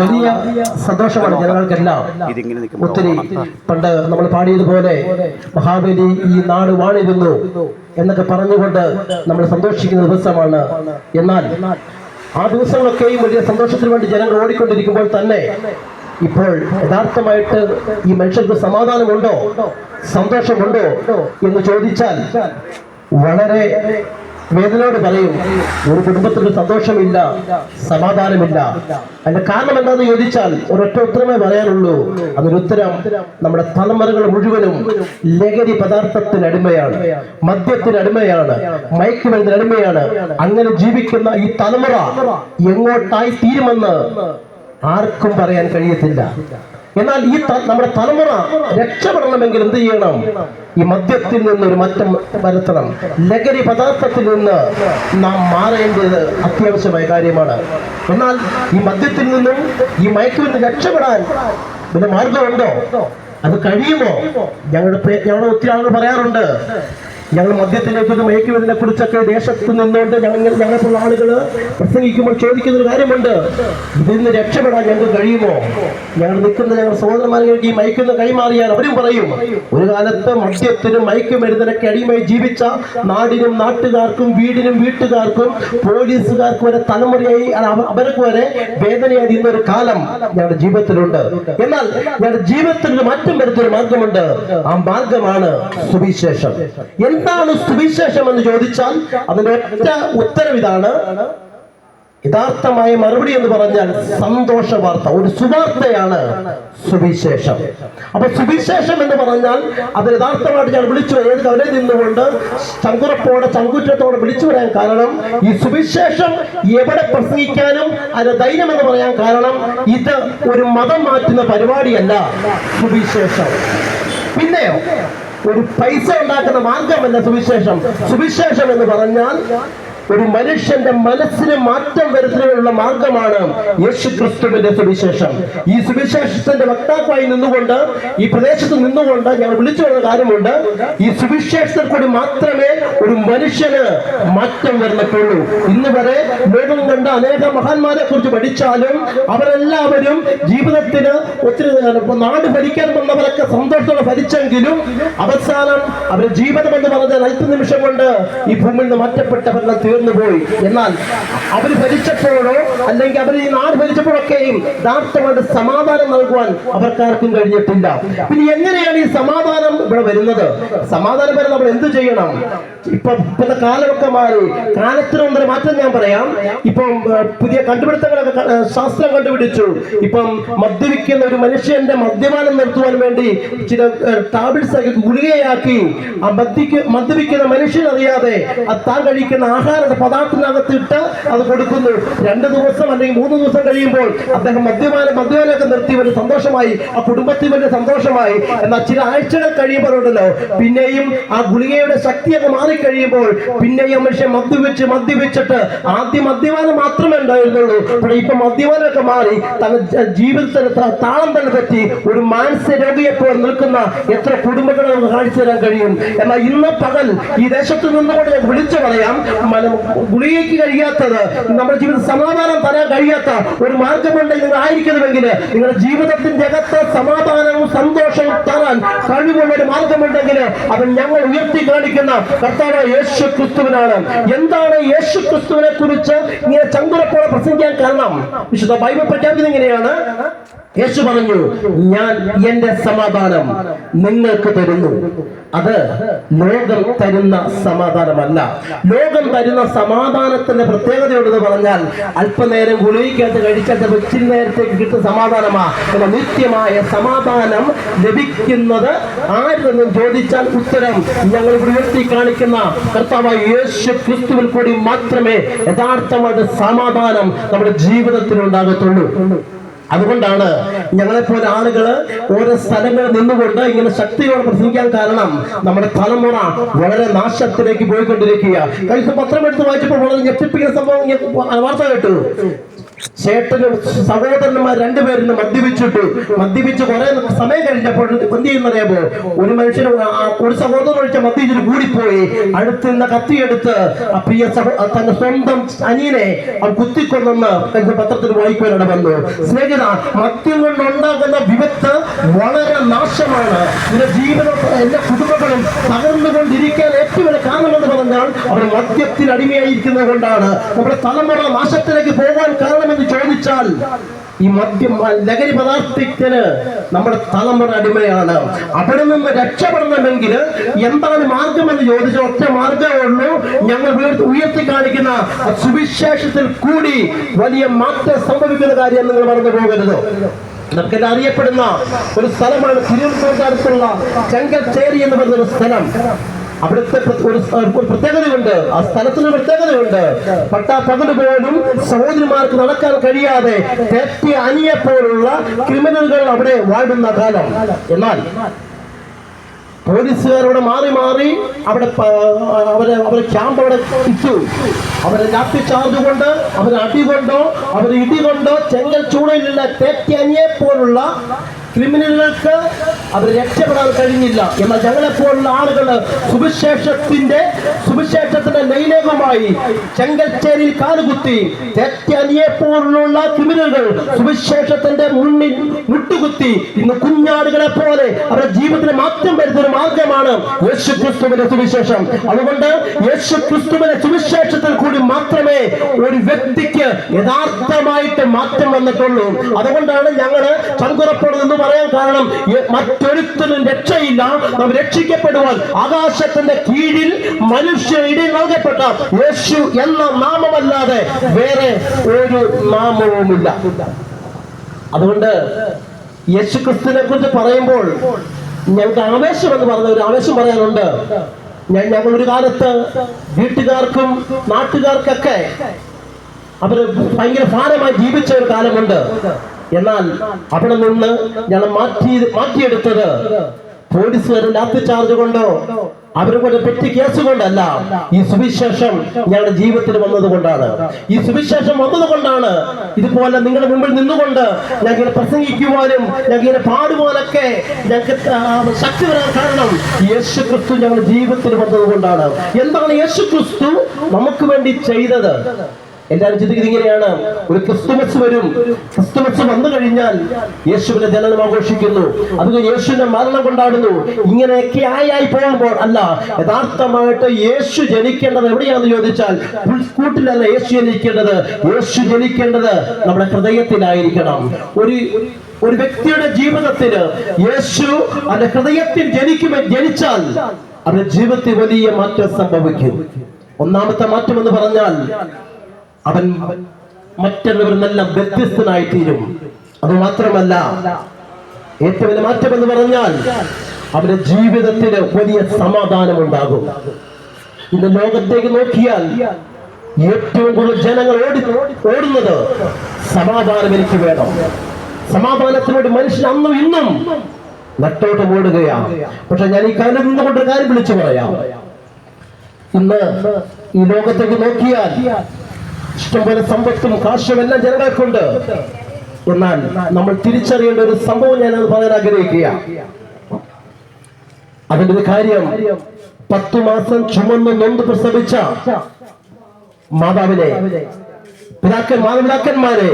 വലിയ സന്തോഷമാണ് ജനങ്ങൾക്കെല്ലാം. ഒത്തിരി പണ്ട് നമ്മൾ പാടിയതുപോലെ മഹാബലി ഈ നാട് വാണിരുന്നു എന്നൊക്കെ പറഞ്ഞുകൊണ്ട് നമ്മൾ സന്തോഷിക്കുന്ന ദിവസമാണ്. എന്നാൽ ആ ദിവസങ്ങളൊക്കെയും വലിയ സന്തോഷത്തിന് വേണ്ടി ജനങ്ങൾ ഓടിക്കൊണ്ടിരിക്കുമ്പോൾ തന്നെ ഇപ്പോൾ യഥാർത്ഥമായിട്ട് ഈ മനുഷ്യർക്ക് സമാധാനമുണ്ടോ? സന്തോഷമുണ്ടോ? എന്ന് ചോദിച്ചാൽ വളരെ വേദനയോട് പറയും ഒരു കുടുംബത്തിന് സന്തോഷമില്ല സമാധാനമില്ല. അതിന്റെ കാരണം എന്താണെന്ന് ചോദിച്ചാൽ ഒരൊറ്റ ഉത്തരമേ പറയാനുള്ളൂ. അതൊരു ഉത്തരം നമ്മുടെ തലമുറകൾ മുഴുവനും ലഹരി പദാർത്ഥത്തിന് അടിമയാണ് മദ്യത്തിന് അടിമയാണ് മയക്കുമരുന്നിന് അടിമയാണ്. അങ്ങനെ ജീവിക്കുന്ന ഈ തലമുറ എങ്ങോട്ടായി തീരുമെന്ന് ആർക്കും പറയാൻ കഴിയത്തില്ല. എന്നാൽ ഈ നമ്മുടെ തലമുറ രക്ഷപ്പെടണമെങ്കിൽ എന്ത് ചെയ്യണം? ഈ മദ്യത്തിൽ നിന്ന് ഒരു മാറ്റം വരുത്തണം. ലഹരി പദാർത്ഥത്തിൽ നിന്ന് നാം മാറേണ്ടത് അത്യാവശ്യമായ കാര്യമാണ്. എന്നാൽ ഈ മദ്യത്തിൽ നിന്നും ഈ മയക്കുമരുന്ന് രക്ഷപ്പെടാൻ പിന്നെ മാർഗമുണ്ടോ? അത് കഴിയുമോ? ഞങ്ങളുടെ ഞങ്ങളുടെ ഒത്തിരി ആളുകൾ പറയാറുണ്ട്. ഞങ്ങൾ മദ്യത്തിലേക്ക് മയക്കുമരുന്നിനെ കുറിച്ചൊക്കെ ദേശത്ത് നിന്നുകൊണ്ട് ഞങ്ങൾ ഞങ്ങളെപ്പോലുള്ള ആളുകൾ പ്രസംഗിക്കുമ്പോൾ ചോദിക്കുന്ന ഒരു കാര്യമുണ്ട്. ഇതിൽ നിന്ന് രക്ഷപ്പെടാൻ ഞങ്ങൾക്ക് കഴിയുമോ? ഞങ്ങൾ നിൽക്കുന്ന ഞങ്ങൾ സഹോദരന്മാരിലേക്ക് ഈ മയക്കുന്ന കൈമാറിയാൽ അവരും പറയും ഒരു കാലത്ത് മദ്യത്തിനും മയക്കുമരുന്നിനൊക്കെ അടിമയായി ജീവിച്ച നാടിനും നാട്ടുകാർക്കും വീടിനും വീട്ടുകാർക്കും പോലീസുകാർക്ക് വരെ തലമുറയായി അവ- അവർക്ക് വരെ വേദനയായി ഇന്നൊരു കാലം ഞങ്ങളുടെ ജീവിതത്തിലുണ്ട്. എന്നാൽ ഞങ്ങളുടെ ജീവിതത്തിൽ മാറ്റം വരുത്തൊരു മാർഗമുണ്ട്. ആ മാർഗമാണ് സുവിശേഷം. എന്താണ് സുവിശേഷം എന്ന് ചോദിച്ചാൽ അതിന്റെ ഒറ്റ ഉത്തരം ഇതാണ്. യഥാർത്ഥമായ മറുപടി എന്ന് പറഞ്ഞാൽ സന്തോഷ വാർത്ത ഒരു സുവാർത്തയാണ് സുവിശേഷം. അപ്പൊ സുവിശേഷം എന്ന് പറഞ്ഞാൽ അത് യഥാർത്ഥമായിട്ട് ഞാൻ വിളിച്ചു ഏത് അവരെ നിന്നുകൊണ്ട് ചങ്കുറപ്പോടെ ചങ്കുറ്റത്തോടെ വിളിച്ചു വരാൻ കാരണം ഈ സുവിശേഷം എവിടെ പ്രസംഗിക്കാനും അതിന് ധൈര്യം എന്ന് പറയാൻ കാരണം ഇത് ഒരു മതം മാറ്റുന്ന പരിപാടിയല്ല സുവിശേഷം. പിന്നെയോ ഒരു പൈസ ഉണ്ടാക്കുന്ന മാർഗമല്ല സുവിശേഷം. സുവിശേഷം എന്ന് പറഞ്ഞാൽ ഒരു മനുഷ്യന്റെ മനസ്സിന് മാറ്റം വരുത്തുന്നതിനുള്ള മാർഗമാണ് യേശു ക്രിസ്തുവിന്റെ സുവിശേഷം. ഈ സുവിശേഷത്തിന്റെ വക്താക്കളായി നിന്നുകൊണ്ട് ഈ പ്രദേശത്ത് നിന്നുകൊണ്ട് ഞങ്ങൾ വിളിച്ചു വരുന്ന കാര്യമുണ്ട്. ഈ സുവിശേഷത്തിൽ കൂടി മാത്രമേ ഒരു മനുഷ്യന് മാറ്റം വരുന്നിട്ടുള്ളൂ ഇന്ന് വരെ ലോകം കണ്ട അനേക മഹാന്മാരെ കുറിച്ച് പഠിച്ചാലും അവരെല്ലാവരും ജീവിതത്തിന് ഒത്തിരി നാട് ഭരിക്കാൻ വന്നവരൊക്കെ സന്തോഷത്തോടെ ഭരിച്ചെങ്കിലും അവസാനം അവരുടെ ജീവിതം എന്ന് പറഞ്ഞാൽ അല്പനിമിഷം കൊണ്ട് ഈ ഭൂമിയിൽ നിന്ന് മാറ്റപ്പെട്ടവരെല്ലാം തീർന്നു പോയി എന്നാൽ അവർ ഭരിച്ചപ്പോഴോ അല്ലെങ്കിൽ അവർ ഈ നാട് ഭരിച്ചപ്പോഴൊക്കെയും യഥാർത്ഥമായിട്ട് സമാധാനം നൽകുവാൻ അവർക്കാർക്കും കഴിഞ്ഞിട്ടില്ല. പിന്നെ എങ്ങനെയാണ് ഈ സമാധാനം ഇവിടെ വരുന്നത്? സമാധാനം നമ്മൾ എന്ത് ചെയ്യണം? ഇപ്പൊ ഇപ്പോഴത്തെ കാലമൊക്കെ മാറി കാലത്തിനൊന്നര മാറ്റം ഞാൻ പറയാം. ഇപ്പം പുതിയ കണ്ടുപിടുത്തങ്ങളൊക്കെ ശാസ്ത്രം കണ്ടുപിടിച്ചു. ഇപ്പം മദ്യപിക്കുന്ന ഒരു മനുഷ്യന്റെ മദ്യപാനം നിർത്തുവാൻ വേണ്ടി ചില ടാബ്ലറ്റ്സ് ഒക്കെ ഗുളികയാക്കി ആ മദ്യക്ക് മദ്യപിക്കുന്ന ആ താൻ കഴിക്കുന്ന ആഹാരത്തെ പദാർത്ഥത്തിനകത്തിട്ട് അത് കൊടുക്കുന്നു. രണ്ട് ദിവസം അല്ലെങ്കിൽ മൂന്ന് ദിവസം കഴിയുമ്പോൾ അദ്ദേഹം മദ്യപാനം മദ്യപാനമൊക്കെ നിർത്തി വലിയ സന്തോഷമായി. ആ കുടുംബത്തിൽ വലിയ സന്തോഷമായി. എന്നാൽ ചില ആഴ്ചകൾ കഴിയുമ്പോഴുണ്ടല്ലോ പിന്നെയും ആ ഗുളികയുടെ ശക്തിയൊക്കെ മാറിക്കഴിയുമ്പോൾ പിന്നെയും ഈ മനുഷ്യൻ മദ്യപിച്ച് മദ്യപിച്ചിട്ട് ആദ്യം മദ്യപാനം മാത്രമേ ഉണ്ടായിരുന്നുള്ളൂ. പക്ഷേ ഇപ്പൊ മദ്യപാനമൊക്കെ മാറി തന്റെ ജീവിതത്തിന് താളം തന്നെ പറ്റി ഒരു മാനസിക രോഗിയെ പോലെ നിൽക്കുന്ന എത്ര കുടുംബങ്ങളെ നമുക്ക് കാണിച്ചു തരാൻ കഴിയും. എന്നാൽ ഇന്ന് പകൽ ഈ ദേശത്ത് നിന്നുകൊണ്ട് ഞാൻ വിളിച്ചു പറയാം ഗുളികയ്ക്ക് കഴിയാത്തത് നമ്മുടെ ജീവിതത്തിൽ സമാധാനം തരാൻ കഴിയാത്ത ഒരു മാർഗമുണ്ടെങ്കിൽ നിങ്ങൾ ആയിരിക്കണമെങ്കിൽ നിങ്ങളുടെ ജീവിതത്തിന്റെ അകത്ത് സമാധാനവും സന്തോഷവും തരാൻ കഴിവുള്ള ഒരു മാർഗമുണ്ടെങ്കിൽ അത് ഞങ്ങൾ ഉയർത്തി കാണിക്കുന്ന കർത്താവ് യേശു ക്രിസ്തുവിനാണ് എന്താണ് യേശു ക്രിസ്തുവിനെ കുറിച്ച് ഇങ്ങനെ ചങ്കുറപ്പോടെ പ്രസംഗിക്കാൻ കാരണം? വിശുദ്ധ ബൈബിൾ പ്രഖ്യാപിക്കുന്നത് ഇങ്ങനെയാണ് യേശു പറഞ്ഞു ഞാൻ എന്റെ സമാധാനം നിങ്ങൾക്ക് തരുന്നു. അത് ലോകം തരുന്ന സമാധാനമല്ല. ലോകം തരുന്ന സമാധാനത്തിന്റെ പ്രത്യേകതയുണ്ടെന്ന് പറഞ്ഞാൽ അല്പനേരം ഗുളികയ്ക്കകത്ത് കഴിക്കാത്ത ഇച്ചിരി നേരത്തേക്ക് കിട്ടുന്ന സമാധാനമാ. എന്ന നിത്യമായ സമാധാനം ലഭിക്കുന്നത് ആരിലെന്നും ചോദിച്ചാൽ ഉത്തരം ഞങ്ങൾ ഉയർത്തി കാണിക്കുന്ന കർത്താവായ യേശു ക്രിസ്തുവിൽ കൂടി മാത്രമേ യഥാർത്ഥമായിട്ട് സമാധാനം നമ്മുടെ ജീവിതത്തിൽ ഉണ്ടാകത്തുള്ളൂ അതുകൊണ്ടാണ് ഞങ്ങളെപ്പോലെ ആളുകൾ ഓരോ സ്ഥലങ്ങളിൽ നിന്നുകൊണ്ട് ഇങ്ങനെ ശക്തിയോടെ പ്രസംഗിക്കാൻ കാരണം നമ്മുടെ തലമുറ വളരെ നാശത്തിലേക്ക് പോയിക്കൊണ്ടിരിക്കുക കഴിഞ്ഞ പത്രം എടുത്ത് വായിച്ചപ്പോൾ വളരെ ഞെട്ടിപ്പിക്കുന്ന സംഭവം വാർത്ത കേട്ടു. ചേട്ടനും സഹോദരന്മാർ രണ്ടുപേരും മദ്യപിച്ചിട്ടു മദ്യപിച്ച് കുറെ സമയം കഴിഞ്ഞപ്പോൾ എന്ത് ചെയ്യുന്നതേപോ ഒരു മനുഷ്യന് ഒരു സഹോദരൻ ഒഴിച്ച മദ്യപിച്ചിട്ട് കൂടിപ്പോയി. അടുത്ത് നിന്ന് കത്തിയെടുത്ത് പ്രിയ തന്റെ സ്വന്തം അനിയനെ അവൻ കുത്തിക്കൊന്നെന്ന് പത്രത്തിൽ വായിക്കുവാനിട വന്നു സ്നേഹിത മദ്യം കൊണ്ടുണ്ടാകുന്ന വിപത്ത് വളരെ നാശമാണ്. എന്റെ ജീവിതം എന്റെ കുടുംബങ്ങളും തകർന്നുകൊണ്ടിരിക്കാൻ ഏറ്റവും വലിയ കാരണമെന്ന് പറഞ്ഞാൽ അവർ മദ്യത്തിന് അടിമയായിരിക്കുന്നത് കൊണ്ടാണ്. നമ്മുടെ തലമുറ നാശത്തിലേക്ക് പോകാൻ കാരണമെന്ന് ചോദിച്ചാൽ ഈ മദ്യം ലഹരി പദാർത്ഥത്തിന് നമ്മുടെ തലമുറ അടിമയാണ്. അവിടെ നിന്ന് രക്ഷപ്പെടണമെങ്കിൽ എന്താണ് മാർഗമെന്ന് ചോദിച്ച ഒറ്റ മാർഗമേ ഉള്ളൂ. ഞങ്ങൾ ഉയർത്തി ഉയർത്തി കാണിക്കുന്ന സുവിശേഷത്തിൽ കൂടി വലിയ മാറ്റം സംഭവിക്കുന്ന കാര്യം നിങ്ങൾ മറന്നു പോകരുത്. നമുക്കെല്ലാം അറിയപ്പെടുന്ന ഒരു സ്ഥലമാണ് തിരുവനന്തപുരത്തുള്ള ചെങ്കൽച്ചേരി എന്ന് പറയുന്ന ഒരു സ്ഥലം. അവിടുത്തെ ഒരു പ്രത്യേകതയുണ്ട്. ആ സ്ഥലത്തിന് പ്രത്യേകതയുണ്ട്. പട്ടാ പകൽ പോലും സഹോദരിമാർക്ക് നടക്കാൻ കഴിയാതെ തെറ്റി അനിയെ പോലുള്ള ക്രിമിനലുകൾ അവിടെ വാഴുന്ന കാലം. എന്നാൽ പോലീസുകാരോട് മാറി മാറി അവിടെ അവരെ അവരെ ക്യാമ്പ് അവിടെ ഇട്ടു. അവരെ ലാത്തി ചാർജ് കൊണ്ട് അവരെ അടി കൊണ്ടോ അവരെ ഇടി കൊണ്ടോ ചെങ്കൽ ചൂടയിലുള്ള തേറ്റനിയെ പോലുള്ള ക്രിമിനലുകൾക്ക് അവർ രക്ഷപ്പെടാൻ കഴിഞ്ഞില്ല. എന്നാൽ ഞങ്ങളെപ്പോലുള്ള ആളുകൾ സുവിശേഷത്തിന്റെ സുവിശേഷത്തിന്റെ ലൈലേഖമായി ചെങ്കൽച്ചേരിയിൽ കാലുകുത്തി തെറ്റനിയെ പോലുള്ള ക്രിമിനലുകൾ സുവിശേഷത്തിന്റെ മുന്നിൽ മുട്ടുകുത്തി ഇന്ന് കുഞ്ഞാടുകളെ പോലെ അവരുടെ ജീവിതത്തിന് മാറ്റം വരുത്തുന്ന ഒരു മാർഗമാണ് യേശു ക്രിസ്തുവിന്റെ സുവിശേഷം. അതുകൊണ്ട് യേശു ക്രിസ്തുവിന്റെ സുവിശേഷത്തിൽ കൂടി മാത്രമേ ഒരു വ്യക്തിക്ക് യഥാർത്ഥമായിട്ട് മാറ്റം വന്നിട്ടുള്ളൂ. അതുകൊണ്ടാണ് ഞങ്ങൾ ചങ്കുറപ്പെടുന്നത് പറയാൻ കാരണം മറ്റൊരുത്തനും രക്ഷയില്ല. നാം രക്ഷിക്കപ്പെടുവാൻ ആകാശത്തിന്റെ കീഴിൽ മനുഷ്യ ഇടയിൽ നൽകപ്പെട്ട യേശു എന്ന നാമമല്ലാതെ വേറെ ഒരു നാമവുമില്ല. അതുകൊണ്ട് യേശു ക്രിസ്തുവിനെ കുറിച്ച് പറയുമ്പോൾ ഞങ്ങൾക്ക് ആവേശം എന്ന് പറഞ്ഞ ഒരു ആവേശം പറയാനുണ്ട്. ഞാൻ ഞങ്ങൾ ഒരു കാലത്ത് വീട്ടുകാർക്കും നാട്ടുകാർക്കൊക്കെ അവർ ഭയങ്കര ഭാരമായി ജീവിച്ച ഒരു കാലമുണ്ട്. എന്നാൽ അവിടെ നിന്ന് ഞങ്ങൾ മാറ്റി മാറ്റിയെടുത്തത് പോലീസുകാരെ ലാത്തി ചാർജ് കൊണ്ടോ അവരെ കൊണ്ട് പെറ്റി കേസ് കൊണ്ടല്ല. ഈ സുവിശേഷം ഞങ്ങളുടെ ജീവിതത്തിൽ വന്നത് കൊണ്ടാണ് ഈ സുവിശേഷം വന്നത് കൊണ്ടാണ് ഇതുപോലെ നിങ്ങളുടെ മുമ്പിൽ നിന്നുകൊണ്ട് ഞങ്ങൾ പ്രസംഗിക്കുവാനും ഞങ്ങൾ പാടുവാനൊക്കെ ഞങ്ങൾക്ക് ശക്തി വരാൻ കാരണം യേശു ക്രിസ്തു ഞങ്ങളുടെ ജീവിതത്തിൽ വന്നത് കൊണ്ടാണ് എന്താണ് യേശു ക്രിസ്തു നമുക്ക് വേണ്ടി ചെയ്തത്? എല്ലാവരും ചിന്തിക്കുന്നത് ഇങ്ങനെയാണ് ഒരു ക്രിസ്തുമസ് വരും. ക്രിസ്തുമസ് വന്നു കഴിഞ്ഞാൽ യേശുവിന്റെ ജനനം ആഘോഷിക്കുന്നു. അത് യേശുവിന്റെ മരണം കൊണ്ടാടുന്നു. ഇങ്ങനെയൊക്കെ ആയി പോകുമ്പോൾ അല്ല യഥാർത്ഥമായിട്ട് യേശു ജനിക്കേണ്ടത് എവിടെയാണെന്ന് ചോദിച്ചാൽ പുൽക്കൂട്ടിലല്ല യേശു ജനിക്കേണ്ടത്. യേശു ജനിക്കേണ്ടത് നമ്മുടെ ഹൃദയത്തിലായിരിക്കണം. ഒരു ഒരു വ്യക്തിയുടെ ജീവിതത്തിന് യേശു അവന്റെ ഹൃദയത്തിൽ ജനിക്കുമെ ജനിച്ചാൽ അവരുടെ ജീവിതത്തിൽ വലിയ മാറ്റം സംഭവിക്കും. ഒന്നാമത്തെ മാറ്റം എന്ന് പറഞ്ഞാൽ അവൻ മറ്റുള്ളവരിൽ നല്ല വ്യത്യസ്തനായി തീരും. അത് മാത്രമല്ല ഏറ്റവും മാറ്റം എന്ന് പറഞ്ഞാൽ അവരുടെ ജീവിതത്തിന് വലിയ സമാധാനം ഉണ്ടാകും ഇന്ന് ലോകത്തേക്ക് നോക്കിയാൽ ഏറ്റവും കൂടുതൽ ജനങ്ങൾ ഓടി ഓടുന്നത് സമാധാനം എനിക്ക് വേണം. സമാധാനത്തിനോട് മനുഷ്യൻ അന്നും ഇന്നും നട്ടോട്ട് ഓടുകയാണ്. പക്ഷെ ഞാൻ ഈ കാര്യം നിന്നുകൊണ്ട് കാര്യം വിളിച്ചു പറയാം. ഇന്ന് ഈ ലോകത്തേക്ക് നോക്കിയാൽ ഇഷ്ടംപോലെ സമ്പത്തും കാശും എല്ലാം ജനങ്ങൾക്കുണ്ട്. എന്നാൽ നമ്മൾ തിരിച്ചറിയേണ്ട ഒരു സംഭവം ഞാൻ അത് പറയാൻ ആഗ്രഹിക്കുക. അതിന്റെ ഒരു കാര്യം പത്തു മാസം ചുമന്ന് നൊന്ത് പ്രസവിച്ച മാതാവിനെ പിതാക്കൻ മാതാപിതാക്കന്മാരെ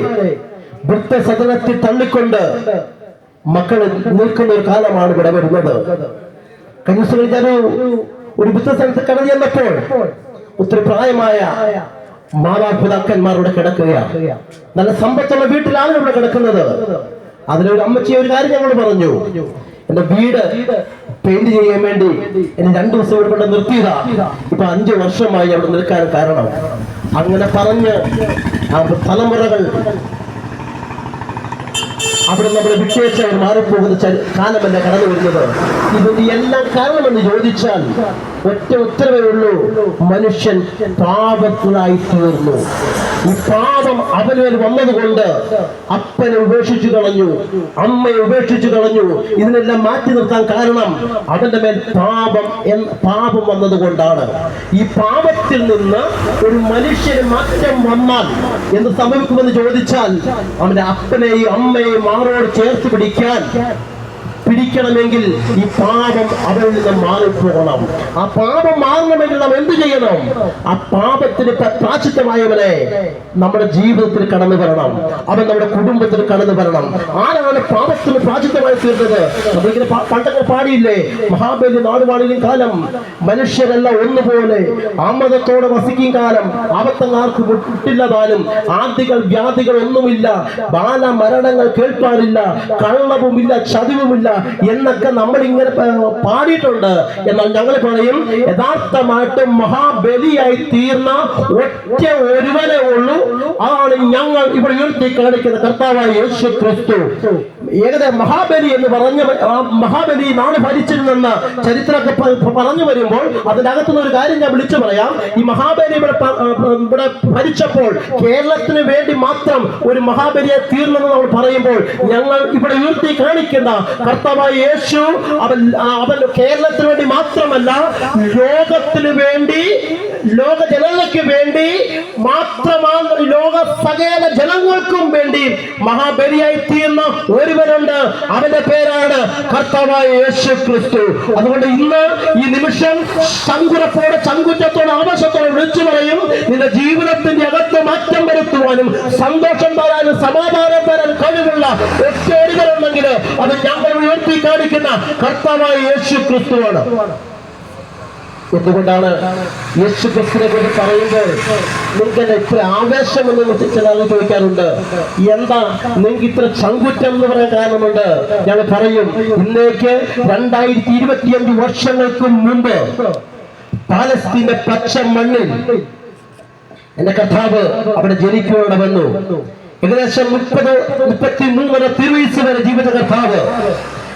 വൃത്തസദനത്തിൽ തള്ളിക്കൊണ്ട് മക്കൾ നിൽക്കുന്ന ഒരു കാലമാണ് ഇവിടെ വരുന്നത്. കഴിഞ്ഞ ഒരു വൃദ്ധസദനത്തിൽ കടന്നു ചെന്നപ്പോൾ ഒത്തിരി പ്രായമായ മാതാപിതാക്കന്മാരോട് കിടക്കുകയാണ്. നല്ല സമ്പത്തുള്ള വീട്ടിലാണ് ഇവിടെ കിടക്കുന്നത്. അതിലൊരു അമ്മച്ചി ഒരു കാര്യം ഞങ്ങൾ പറഞ്ഞു. എന്റെ വീട് പെയിന്റ് ചെയ്യാൻ വേണ്ടി എന്നെ രണ്ടു ദിവസം ഇവിടെ കൊണ്ട് നിർത്തിയതാ. ഇപ്പൊ അഞ്ചു വർഷമായി അവിടെ നിൽക്കാൻ കാരണം. അങ്ങനെ പറഞ്ഞ് തലമുറകൾ അവിടെ നമ്മളെ വിട്ടേച്ച് അവർ മാറിപ്പോകുന്ന കാലമല്ല കടന്നു വരുന്നത്? ഇതിന്റെ എല്ലാം കാരണമെന്ന് ചോദിച്ചാൽ ഒറ്റ ഉത്തരവേ ഉള്ളൂ. മനുഷ്യൻ പാപത്തിനായി തീർന്നു. ഈ പാപം അവനുവേൽ വന്നതുകൊണ്ട് അപ്പനെ ഉപേക്ഷിച്ചു കളഞ്ഞു അമ്മയെ ഉപേക്ഷിച്ചു കളഞ്ഞു. ഇതിനെല്ലാം മാറ്റി നിർത്താൻ കാരണം അവന്റെ മേൽ പാപം പാപം വന്നതുകൊണ്ടാണ്. ഈ പാപത്തിൽ നിന്ന് ഒരു മനുഷ്യന് മാറ്റം വന്നാൽ എന്ത് സംഭവിക്കുമെന്ന് ചോദിച്ചാൽ അവന്റെ അപ്പനെയും അമ്മയെയും മാറോട് ചേർത്ത് പിടിക്കാൻ പിടിക്കണമെങ്കിൽ ഈ പാപം അവരിൽ നിന്ന് മാറിപ്പോകണം. ആ പാപം മാറണമെങ്കിൽ നാം എന്ത് ചെയ്യണം? ആ പാപത്തിന് പ്ര- നമ്മുടെ ജീവിതത്തിൽ കടന്നു വരണം. അവൻ നമ്മുടെ കുടുംബത്തിൽ കടന്നു വരണം. ആരാണ് പാപത്തിന് പ്രാചിത്തമായി തീർന്നത് നമ്മളിങ്ങനെ പണ്ടൊക്കെ പാടിയില്ലേ? മഹാബലി നാടുവാണിലും കാലം മനുഷ്യരെല്ലാം ഒന്നുപോലെ. ആമതത്തോടെ വസിക്കും കാലം ആപത്തങ്ങാർക്ക് വിട്ടില്ലതാനും ആദികൾ വ്യാധികൾ ഒന്നുമില്ല. ബാല മരണങ്ങൾ കേൾപ്പാനില്ല. കള്ളവുമില്ല ചതിവുമില്ല. എന്നൊക്കെ നമ്മൾ ഇങ്ങനെ പാടിയിട്ടുണ്ട്. എന്നാൽ ഞങ്ങൾ പറയും യഥാർത്ഥമായിട്ട് മഹാബലിയായി തീർന്ന ഒറ്റ ഒരുവനെ ഉള്ളൂ. അതാണ് ഞങ്ങൾ ഇവിടെ ഉയർത്തി കാണിക്കുന്ന കർത്താവായ യേശു ക്രിസ്തു ഏകദേശം മഹാബലി എന്ന് പറഞ്ഞ മഹാബലി നാട് ഭരിച്ചിരുന്നെന്ന് ചരിത്രമൊക്കെ പറഞ്ഞു വരുമ്പോൾ അതിന്റെ അകത്തുനിന്ന് ഒരു കാര്യം ഞാൻ വിളിച്ചു പറയാം. ഈ മഹാബലി ഇവിടെ ഇവിടെ ഭരിച്ചപ്പോൾ കേരളത്തിന് വേണ്ടി മാത്രം ഒരു മഹാബലിയെ തീർന്നെന്ന് നമ്മൾ പറയുമ്പോൾ ഞങ്ങൾ ഇവിടെ ഉയർത്തി കാണിക്കുന്ന കർത്താവായ യേശു അവൻ അവൻ കേരളത്തിന് വേണ്ടി മാത്രമല്ല ലോകത്തിന് വേണ്ടി ലോക ജനങ്ങൾക്ക് വേണ്ടി മാത്രമാണ് ലോക സകല ജനങ്ങൾക്കും വേണ്ടി മഹാബലിയായി തീർന്ന ഒരുവനുണ്ട്. അവന്റെ പേരാണ് കർത്താവായ യേശു ക്രിസ്തു അതുകൊണ്ട് ഇന്ന് ഈ നിമിഷം സങ്കുറപ്പോടെ ചങ്കുറ്റത്തോടെ ആവേശത്തോടെ വിളിച്ചു പറയും. നിന്റെ ജീവിതത്തിന്റെ അകത്ത് മാറ്റം വരുത്തുവാനും സന്തോഷം തരാനും സമാധാനം തരാൻ കഴിവുള്ള ഒറ്റ ഒരുവരുണ്ടെങ്കിൽ അത് ഞങ്ങൾ ഉയർത്തി കാണിക്കുന്ന കർത്താവായ യേശു ക്രിസ്തുവാണ് എന്തുകൊണ്ടാണ് യേശു ക്രിസ്തുവിനെ കുറിച്ച് പറയുമ്പോൾ നിങ്ങൾക്ക് എന്നെ ഇത്ര ആവേശം എന്ന് ചില ആളുകൾ ചോദിക്കാറുണ്ട്. എന്താ നിങ്ങൾക്ക് ഇത്ര ചങ്കുറ്റം എന്ന് പറയാൻ കാരണമുണ്ട്? ഞാൻ പറയും ഇന്നേക്ക് രണ്ടായിരത്തി ഇരുപത്തിയഞ്ച് വർഷങ്ങൾക്ക് മുമ്പ് പാലസ്തീന്റെ പച്ച മണ്ണിൽ എന്റെ കഥാവ് അവിടെ ജനിക്കുവാൻ വന്നു. ഏകദേശം മുപ്പത് മുപ്പത്തി മൂന്നര തിരുവയസ് വരെ ജീവിത കഥാവ്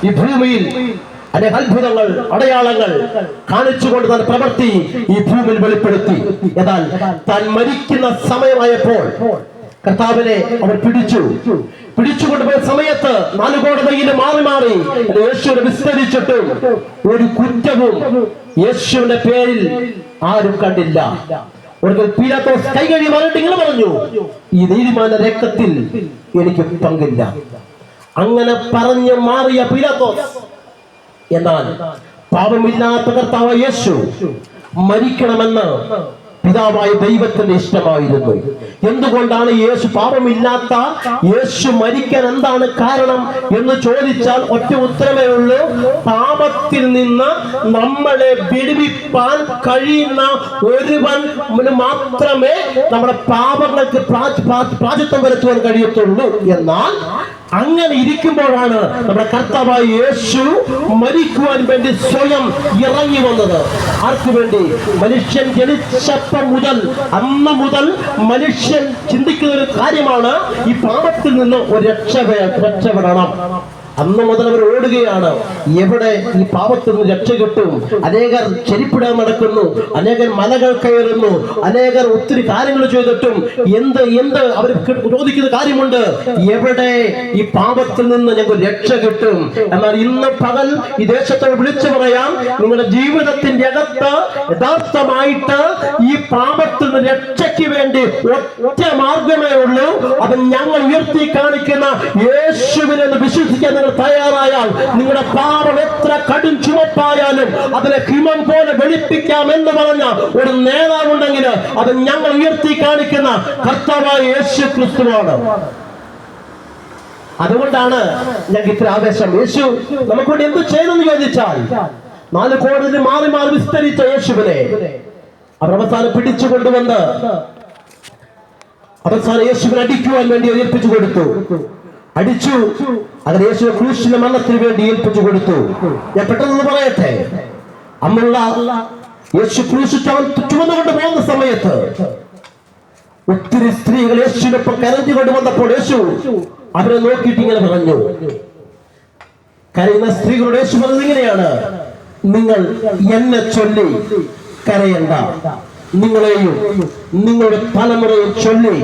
ഈ ഭൂമിയിൽ അനേക അത്ഭുതങ്ങൾ അടയാളങ്ങൾ കാണിച്ചുകൊണ്ട് താൻ പ്രവൃത്തി ഈ ഭൂമിയിൽ വെളിപ്പെടുത്തി. എന്നാൽ താൻ മരിക്കുന്ന സമയമായപ്പോൾ കർത്താവിനെ അവർ പിടിച്ചു. പിടിച്ചുകൊണ്ടുപോയ സമയത്ത് നാല് കോടതിയിൽ മാറി മാറി യേശുവിനെ വിസ്തരിച്ചിട്ടും ഒരു കുറ്റവും യേശുവിന്റെ പേരിൽ ആരും കണ്ടില്ല. ഒരിക്കൽ പീലാത്തോസ് കൈകഴി ഇങ്ങനെ പറഞ്ഞു ഈ നീതിമാന രക്തത്തിൽ എനിക്ക് പങ്കില്ല. അങ്ങനെ പറഞ്ഞു മാറിയ പീലാത്തോസ് എന്നാൽ പാപമില്ലാത്ത കർത്താവ് യേശു മരിക്കണമെന്ന് പിതാവായ ദൈവത്തിന്റെ ഇഷ്ടമായിരുന്നു. എന്തുകൊണ്ടാണ് യേശു പാപമില്ലാത്ത യേശു മരിക്കാൻ എന്താണ് കാരണം എന്ന് ചോദിച്ചാൽ ഒറ്റ ഉത്തരമേ ഉള്ളൂ. പാപത്തിൽ നിന്ന് നമ്മളെ വിടുവിപ്പാൻ കഴിയുന്ന ഒരുവൻ മാത്രമേ നമ്മുടെ പാപങ്ങൾക്ക് പ്രാച്- പ്രാ- പ്രാചിത്വം വരുത്തുവാൻ കഴിയത്തുള്ളൂ. എന്നാൽ അങ്ങനെ ഇരിക്കുമ്പോഴാണ് നമ്മുടെ കർത്താവായ യേശു മരിക്കുവാൻ വേണ്ടി സ്വയം ഇറങ്ങി വന്നത്. ആർക്കു വേണ്ടി? മനുഷ്യൻ ജനിച്ചപ്പം മുതൽ അന്ന് മുതൽ മനുഷ്യൻ ചിന്തിക്കുന്ന ഒരു കാര്യമാണ് ഈ പാപത്തിൽ നിന്ന് ഒരു രക്ഷ രക്ഷപ്പെടണം അന്ന് മുതൽ അവർ ഓടുകയാണ്. എവിടെ ഈ പാപത്തിൽ നിന്ന് രക്ഷ കിട്ടും. അനേകർ ചെരിപ്പിടാൻ നടക്കുന്നു അനേകർ മലകൾ കയറുന്നു. അനേകർ ഒത്തിരി കാര്യങ്ങൾ ചെയ്തിട്ടും. എന്ത് എന്ത് അവർ ചോദിക്കുന്ന കാര്യമുണ്ട്? എവിടെ ഈ പാപത്തിൽ നിന്ന് ഞങ്ങൾക്ക് രക്ഷ കിട്ടും? എന്നാൽ ഇന്ന് പകൽ ഈ ദേശത്തോട് വിളിച്ചു പറയാം നിങ്ങളുടെ ജീവിതത്തിന്റെ അകത്ത് യഥാർത്ഥമായിട്ട് ഈ പാപത്തിൽ നിന്ന് രക്ഷയ്ക്ക് വേണ്ടി ഒറ്റ മാർഗമേ ഉള്ളൂ. അത് ഞങ്ങൾ ഉയർത്തി കാണിക്കുന്ന യേശുവിനെ ഒന്ന് വിശ്വസിക്കാൻ തയ്യാറായാൽ നിങ്ങളുടെ പാപം എത്ര കടും ചുമപ്പായാലും അതിനെ ഹിമം പോലെ വെളുപ്പിക്കാം എന്ന് പറഞ്ഞ ഒരു നേതാവുണ്ടെങ്കിൽ അത് ഞങ്ങൾ ഉയർത്തി കാണിക്കുന്ന കർത്താവായ യേശു ക്രിസ്തുവാണ്. അതുകൊണ്ടാണ് ഞങ്ങൾക്ക് ഇത്ര ആവേശം. യേശു നമുക്ക് വേണ്ടി എന്ത് ചെയ്തെന്ന് ചോദിച്ചാൽ നാല് കോടതി മാറി മാറി വിസ്തരിച്ച യേശുവിനെ അവർ അവസാനം പിടിച്ചു കൊണ്ടുവന്ന് അവസാനം യേശുവിനെ അടിക്കുവാൻ വേണ്ടി ഏൽപ്പിച്ചു കൊടുത്തു. അടിച്ചു. അങ്ങനെ യേശു ക്രൂശിന്റെ മരണത്തിന് വേണ്ടി ഏൽപ്പിച്ചു കൊടുത്തു. ഞാൻ പെട്ടെന്ന് പറയട്ടെ? അമ്മുള്ള യേശു ക്രൂശ് ചുമ- ചുമന്നുകൊണ്ട് പോകുന്ന സമയത്ത് ഒത്തിരി സ്ത്രീകൾ യേശുവിനൊപ്പം കരഞ്ഞുകൊണ്ട് വന്നപ്പോൾ യേശു അവരെ നോക്കിയിട്ട് ഇങ്ങനെ പറഞ്ഞു. കരയുന്ന സ്ത്രീകളുടെ യേശു പറഞ്ഞത് ഇങ്ങനെയാണ്. നിങ്ങൾ എന്നെ ചൊല്ലി കരയണ്ട. നിങ്ങളെയും നിങ്ങളുടെ തലമുറയും ചൊല്ലി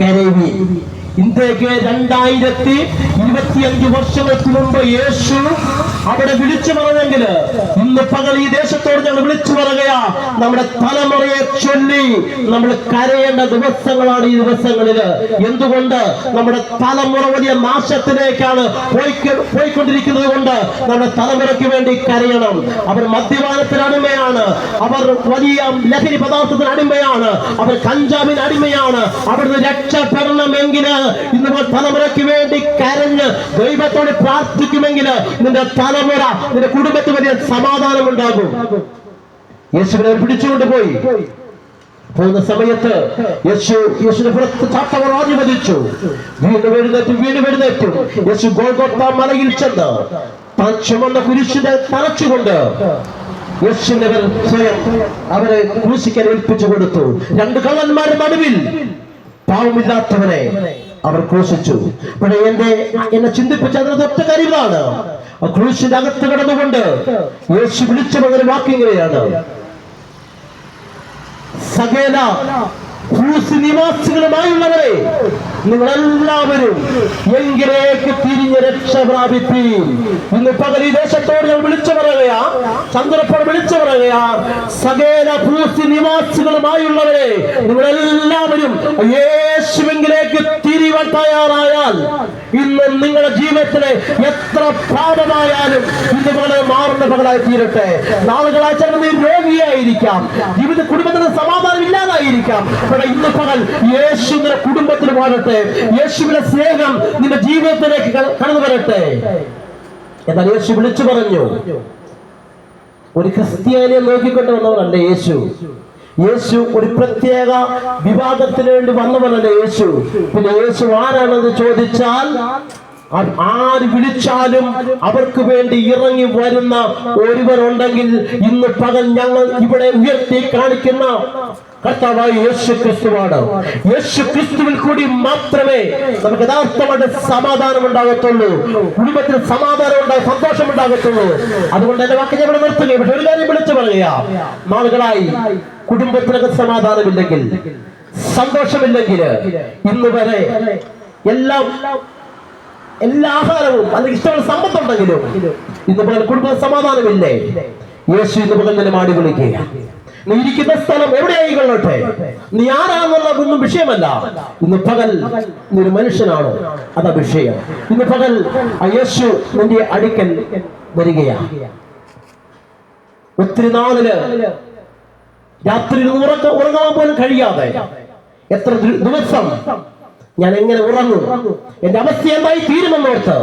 കരവി ഇന്ത്യയ്ക്ക് രണ്ടായിരത്തി ഇരുപത്തിയഞ്ച് വർഷങ്ങൾക്ക് മുമ്പ് യേശു അവിടെ വിളിച്ചു പറഞ്ഞെങ്കിൽ ഇന്ന് പകൽ ഈ ദേശത്തോട് ഞങ്ങൾ വിളിച്ചു പറയുകയാ നമ്മുടെ തലമുറയെ ചൊല്ലി നമ്മൾ കരയേണ്ട ദിവസങ്ങളാണ് ഈ ദിവസങ്ങളിൽ എന്തുകൊണ്ട്? നമ്മുടെ തലമുറ വലിയ നാശത്തിലേക്കാണ് പോയിക്ക- പോയിക്കൊണ്ടിരിക്കുന്നത് കൊണ്ട് നമ്മുടെ തലമുറയ്ക്ക് വേണ്ടി കരയണം. അവർ മദ്യപാനത്തിന് അടിമയാണ്. അവർ വലിയ ലഹരി പദാർത്ഥത്തിന് അടിമയാണ്. അവർ കഞ്ചാവിന് അടിമയാണ്. അവിടുന്ന് രക്ഷപ്പെടണമെങ്കിൽ ഇന്ന് തലമുറയ്ക്ക് വേണ്ടി കരഞ്ഞ് ദൈവത്തോട് പ്രാർത്ഥിക്കുമെങ്കിൽ നിന്റെ തലമുറ നിന്റെ കുടുംബത്തിന് വലിയ സമാധാനം ഉണ്ടാകും യേശുവിനെ പിടിച്ചുകൊണ്ട് പോയി. പോകുന്ന സമയത്ത് യേശു യേശുവിനെ പുറത്ത് ചാട്ടവർ ആധിപതിച്ചു. വീണ്ടും എഴുന്നേറ്റ് വീണ്ടും എഴുന്നേറ്റും. യേശു ഗോൾഗോത്ത മലയിൽ ചെന്ന് താൻ ചുമന്ന കുരിശിനെ തറച്ചുകൊണ്ട് യേശുവിനെ സ്വയം അവരെ കുരിശിക്കാൻ ഏൽപ്പിച്ചു കൊടുത്തു. രണ്ട് കള്ളന്മാരുടെ നടുവിൽ പാവമില്ലാത്തവനെ അവർ ക്രൂശിച്ചു. പക്ഷേ എന്റെ എന്നെ ചിന്തിപ്പിച്ച അതിനകത്ത് ഒറ്റ കാര്യമാണ് ക്രൂശിന്റെ അകത്ത് കിടന്നുകൊണ്ട് യേശു വിളിച്ചു പകര വാക്കിങ്ങനെയാണ് സകേല ക്രൂസ് നിവാസികളുമായുള്ളവരെ നിങ്ങളെല്ലാവരും എങ്കിലേക്ക് തിരിഞ്ഞ് രക്ഷ പ്രാപിപ്പീൻ. ഇന്ന് പകൽ ഈ ദേശത്തോട് ഞാൻ വിളിച്ചു പറയുകയാ. ചന്ദ്രപ്പോൾ വിളിച്ചു പറയുകയാ. സകേല ക്രൂസ് നിവാസികളുമായുള്ളവരെ നിങ്ങളെല്ലാവരും യേശുവെങ്കിലേക്ക് തിരിവാൻ തയ്യാറായാൽ ഇന്ന് നിങ്ങളുടെ ജീവിതത്തിലെ എത്ര പാപമായാലും ഇന്ന് പകലെ മാറുന്ന തീരട്ടെ. നാളുകളായി നീ രോഗിയായിരിക്കാം. ജീവിത കുടുംബത്തിന് സമാധാനം ഇല്ലാതായിരിക്കാം. പക്ഷേ ഇന്ന് പകൽ യേശു നിന്റെ കുടുംബത്തിൽ വാഴട്ടെ യേശുവിന്റെ സ്നേഹം നിന്റെ ജീവിതത്തിലേക്ക് കട- കടന്നു വരട്ടെ. എന്നാൽ യേശു വിളിച്ചു പറഞ്ഞു ഒരു ക്രിസ്ത്യാനിയെ നോക്കിക്കൊണ്ട് വന്നവനല്ല യേശു? യേശു ഒരു പ്രത്യേക വിവാദത്തിന് വേണ്ടി വന്നവനല്ല യേശു? പിന്നെ യേശു ആരാണെന്ന് ചോദിച്ചാൽ ആര് വിളിച്ചാലും അവർക്ക് വേണ്ടി ഇറങ്ങി വരുന്ന ഒരുവരുണ്ടെങ്കിൽ ഇന്ന് പകൽ ഞങ്ങൾ ഇവിടെ ഉയർത്തി കാണിക്കുന്ന കർത്താവായ യേശു ക്രിസ്തുവാണ് യേശു ക്രിസ്തുവിൽ കൂടി മാത്രമേ നമുക്ക് യഥാർത്ഥമായിട്ട് സമാധാനം ഉണ്ടാകത്തുള്ളൂ. കുടുംബത്തിൽ സമാധാനം ഉണ്ടാകും സന്തോഷം ഉണ്ടാകത്തുള്ളൂ. അതുകൊണ്ട് എന്റെ വാക്ക് ഇവിടെ നിർത്തുകയും പക്ഷെ ഒരു കാര്യം വിളിച്ചു പറയുക. നാളുകളായി കുടുംബത്തിനൊക്കെ സമാധാനമില്ലെങ്കിൽ സന്തോഷമില്ലെങ്കിൽ ഇന്ന് വരെ എല്ലാം എല്ലാ ആഹാരവും അല്ലെങ്കിൽ ഇഷ്ടമുള്ള സമ്പത്തുണ്ടെങ്കിലും ഇന്ന് പകൽ കുടുംബ സമാധാനമില്ലേ? യേശു ഇന്ന് പകൽ തന്നെ മാടി വിളിക്കുക നീ ഇരിക്കുന്ന സ്ഥലം എവിടെയായി കൊള്ളട്ടെ? നീ ആരാന്നുള്ളതൊന്നും വിഷയമല്ല. ഇന്ന് പകൽ നീ ഒരു മനുഷ്യനാണോ? അതാ വിഷയം. ഇന്ന് പകൽ ആ യേശു നിന്റെ അടുക്കൽ വരികയാ ഒത്തിരി നാളിൽ രാത്രി ഉറക്ക ഉറങ്ങാൻ പോലും കഴിയാതെ എത്ര ദിവസം ഞാൻ എങ്ങനെ ഉറങ്ങും. എന്റെ അവസ്ഥ എന്തായി തീരുമെന്നോർത്ത്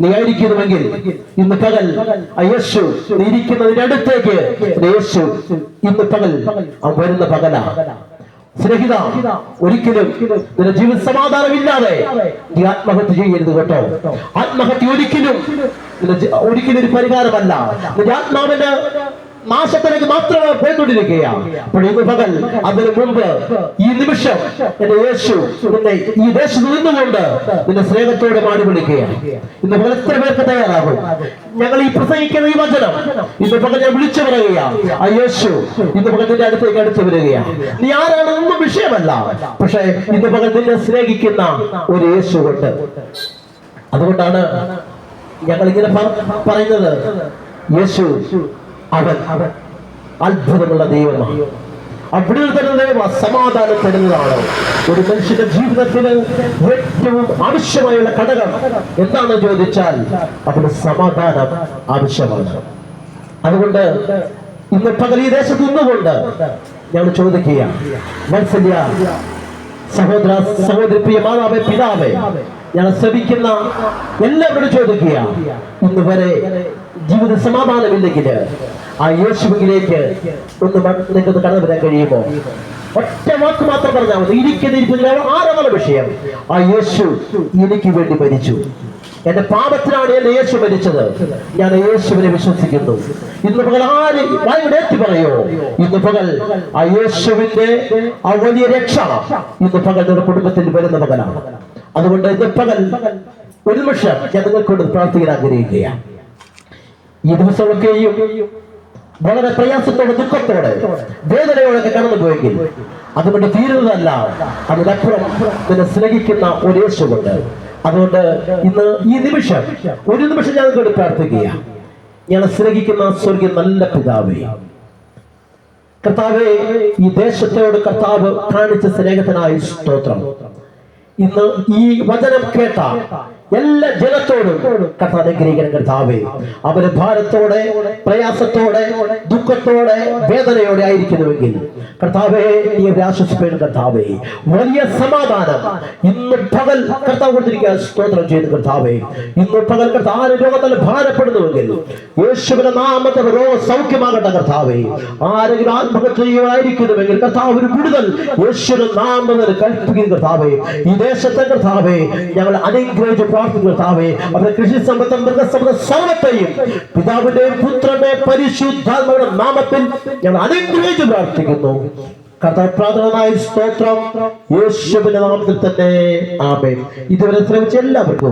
നീ ആയിരിക്കുന്നുവെങ്കിൽ ഇന്ന് പകൽ ആ യേശു നീ ഇരിക്കുന്നതിന്റെ അടുത്തേക്ക്. യേശു ഇന്ന് പകൽ അവൻ വരുന്ന പകല. സ്നേഹിത ഒരിക്കലും നിന്റെ ജീവിത സമാധാനമില്ലാതെ നീ ആത്മഹത്യ ചെയ്യരുത് കേട്ടോ. ആത്മഹത്യ ഒരിക്കലും ഒരിക്കലും ഒരു പരിഹാരമല്ല. നിന്റെ ആത്മാവിന്റെ നാശത്തിലേക്ക് മാത്രമേ പോയിക്കൊണ്ടിരിക്കുകയാണ്. അതിന് മുമ്പ് ഈ നിമിഷം എന്റെ യേശു നിന്നെ ഈ ദേശത്ത് നിന്നുകൊണ്ട് നിന്റെ സ്നേഹത്തോടെ മാടി വിളിക്കുകയാണ്. ഇന്ന് പകൽ എത്ര പേർക്ക് തയ്യാറാകും? ഞങ്ങൾ ഈ പ്രസംഗിക്കുന്ന ഈ വചനം ഇന്ന് പകൽ ഞാൻ വിളിച്ചു പറയുകയാണ്. ആ യേശു ഇന്ന് പകൽ നിന്റെ അടുത്തേക്ക് അടുത്ത് വരികയാണ്. നീ ആരാണെന്നൊന്നും വിഷയമല്ല. പക്ഷേ ഇന്ന് പകൽ നിന്നെ സ്നേഹിക്കുന്ന ഒരു യേശു കൊണ്ട് അതുകൊണ്ടാണ് ഞങ്ങൾ ഇങ്ങനെ പറയുന്നത്. യേശു അവൻ അത്ഭുതമുള്ള ദൈവമാണ്. അവിടെ തന്നെ സമാധാനപ്പെടുന്നതാണ് ഒരു മനുഷ്യന്റെ ജീവിതത്തിന് ഏറ്റവും ആവശ്യമായുള്ള ഘടകം എന്താണെന്ന് ചോദിച്ചാൽ അവിടെ സമാധാനം ആവശ്യമാണ്. അതുകൊണ്ട് ഇന്ന് പകൽ ഈ ദേശത്ത് നിന്നുകൊണ്ട് ഞാൻ ചോദിക്കുക മത്സല്യ സഹോദര സഹോദരി പ്രിയ മാതാവേ പിതാവേ ഞാൻ ശ്രമിക്കുന്ന എല്ലാവരോടും ചോദിക്കുക ഇന്ന് വരെ ജീവിത സമാധാനമില്ലെങ്കിൽ ആ യേശുവിലേക്ക് ഒന്ന് നിങ്ങൾക്ക് കടന്നു വരാൻ കഴിയുമോ? ഒറ്റ വാക്ക് മാത്രം പറഞ്ഞാൽ മതി. ഇരിക്കുന്ന ആരോപണ വിഷയം? ആ യേശു എനിക്ക് വേണ്ടി മരിച്ചു. എന്റെ പാപത്തിനാണ് എന്റെ യേശു മരിച്ചത്. ഞാൻ യേശുവിനെ വിശ്വസിക്കുന്നു. ഇന്ന് പകൽ ആര് വായുടെ ഏറ്റി പറയോ? ഇന്ന് പകൽ ആ യേശുവിന്റെ ആ വലിയ രക്ഷ ഇന്ന് പകൽ നിങ്ങളുടെ കുടുംബത്തിൽ വരുന്ന പകലാണ്. അതുകൊണ്ട് ഇന്ന് പകൽ ഒരു നിമിഷം ഞാൻ നിങ്ങൾക്കൊണ്ട് പ്രാർത്ഥിക്കാൻ ആഗ്രഹിക്കുകയാണ്. ഈ ദിവസമൊക്കെയും വളരെ പ്രയാസത്തോടെ ദുഃഖത്തോടെ വേദനയോടൊക്കെ കടന്നുപോയെങ്കിൽ അതുകൊണ്ട് തീരുന്നതല്ല. അതിനപ്പുറം നിന്നെ സ്നേഹിക്കുന്ന ഒരു യേശുണ്ട് അതുകൊണ്ട് ഇന്ന് ഈ നിമിഷം ഒരു നിമിഷം ഞാൻ കൂടി പ്രാർത്ഥിക്കുക ഞാൻ സ്നേഹിക്കുന്ന സ്വർഗീയ നല്ല പിതാവേ കർത്താവേ ഈ ദേശത്തോട് കർത്താവ് കാണിച്ച സ്നേഹത്തിനായി സ്തോത്രം. ഇന്ന് ഈ വചനം കേട്ട എല്ലാ ജനത്തോടും കർത്താവ് അനുഗ്രഹിക്കണം കർത്താവെ. അവർ ഭാരത്തോടെ പ്രയാസത്തോടെ ദുഃഖത്തോടെ വേദനയോടെ ആയിരിക്കുന്നുവെങ്കിൽ കർത്താവേ നീ അവരെ ആശ്വസിപ്പേണം കർത്താവേ. വലിയ സമാധാനം. ഇന്ന് പകൽ കർത്താവ് കൊടുത്തിരിക്കുക സ്തോത്രം ചെയ്ത് കർത്താവേ. ഇന്ന് പകൽ കർത്താവ് ആര് രോഗത്തിൽ ഭാരപ്പെടുന്നുവെങ്കിൽ യേശുവിന്റെ നാമത്തെ രോഗ സൗഖ്യമാകട്ടെ കർത്താവേ. ആരെങ്കിലും ആത്മഹത്യയായിരിക്കുന്നുവെങ്കിൽ കർത്താവ് ഒരു വിടുതൽ യേശുവിന്റെ നാമത്തിൽ കൽപ്പിക്കുന്ന കർത്താവേ. ഈ ദേശത്തെ കർത്താവേ ഞങ്ങൾ അനുഗ്രഹിച്ച് പ്രാർത്ഥിക്കുന്ന താവേ അവരുടെ കൃഷി സമ്പത്തും മൃഗസമ്പത്തും സർവത്തെയും പിതാവിന്റെയും പുത്രന്റെ പരിശുദ്ധാത്മയുടെ നാമത്തിൽ ഞങ്ങൾ അനുഗ്രഹിച്ച് പ്രാർത്ഥിക്കുന്നു. പ്രാർത്ഥനമായ സ്തോത്രം. യേശുവിന്റെ നാമത്തിൽ തന്നെ. ആമേൻ. ഇതുവരെ ശ്രമിച്ച എല്ലാവർക്കും